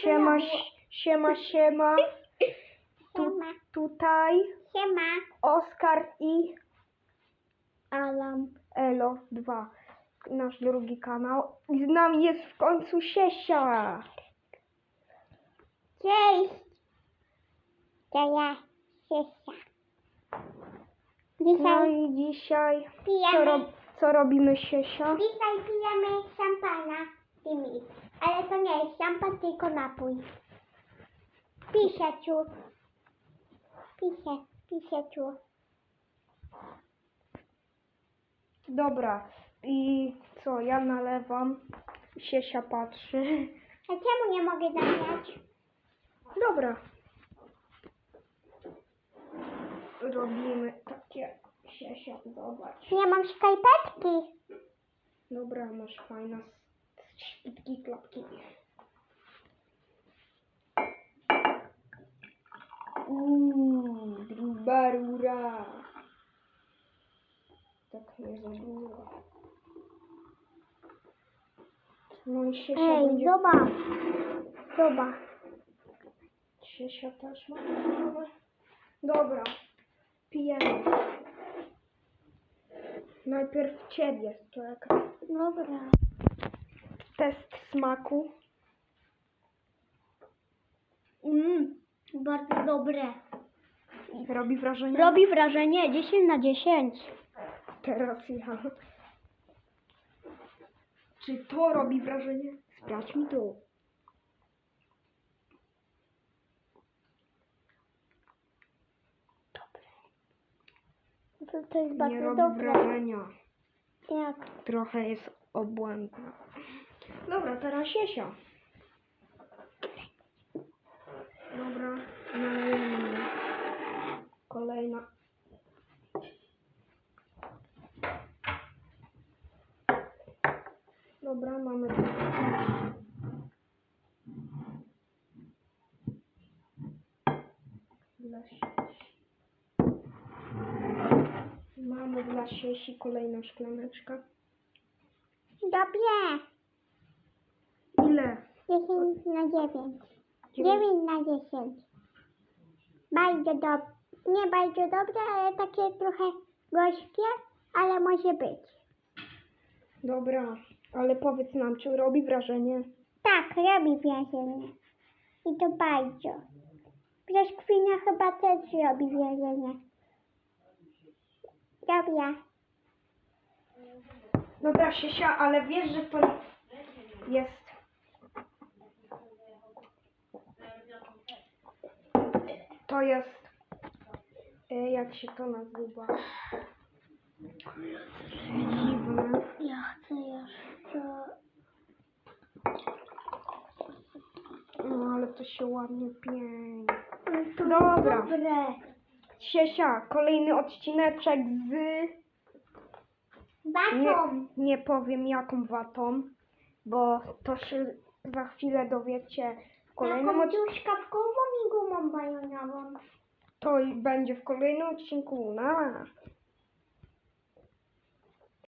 Siema, siema, siema. Tu, tutaj Siema. Oskar i Alam. Elo 2. Nasz drugi kanał. I z nami jest w końcu Siesia. Cześć. To ja, Siesia. No Dzisiaj, i dzisiaj co, rob, co robimy Siesia? dzisiaj. Ale to nie jest szampan, tylko napój. Pisieciu. Pisie, pisieciu. Dobra. I co, ja nalewam. Siesia patrzy. A czemu nie mogę nalać? Dobra. Robimy takie Siesia, zobacz. Nie mam skarpetki. Dobra, masz fajne świtki klapki. Uuu, gruba rura. Tak nie za dużo. No i Siesia Ej, będzie... zobacz. Zobacz. Siesia też ma. Dobra, pijemy. Najpierw ciebie, to jak Dobra. Test smaku. Mmm, bardzo dobre. Robi wrażenie? Robi wrażenie 10 na 10. Teraz ja. Czy to robi wrażenie? Sprawdź mi to. To, to jest Nie bardzo robi dobre. wrażenia. Jak? Trochę jest obłędna. Dobra, teraz Siesia. Dobra, nalejemy. Kolejna. Dobra, mamy. Dla. Mamy dla sieci kolejna szklaneczka. Dobrze. Ile? 10 na 9. 9 na 10. Bardzo dobre. Nie bardzo dobre, ale takie trochę gorzkie, ale może być. Dobra, ale powiedz nam, czy robi wrażenie? Tak, robi wrażenie. I to bardzo. Brzeszkwina chyba też robi wrażenie. Dobra. Dobra, Siesia, ale wiesz, że to jest... To jest... e, Jak się to nazywa? Dziwne. Ja chcę jeszcze... No, ale to się ładnie. To Dobra. Dobre. Siesia, kolejny odcineczek z... Nie, Batą. nie powiem jaką watą, bo to się za chwilę dowiecie w kolejnym Taką odcinku. truskawkową i gumą bajonową. To i będzie w kolejnym odcinku. Na.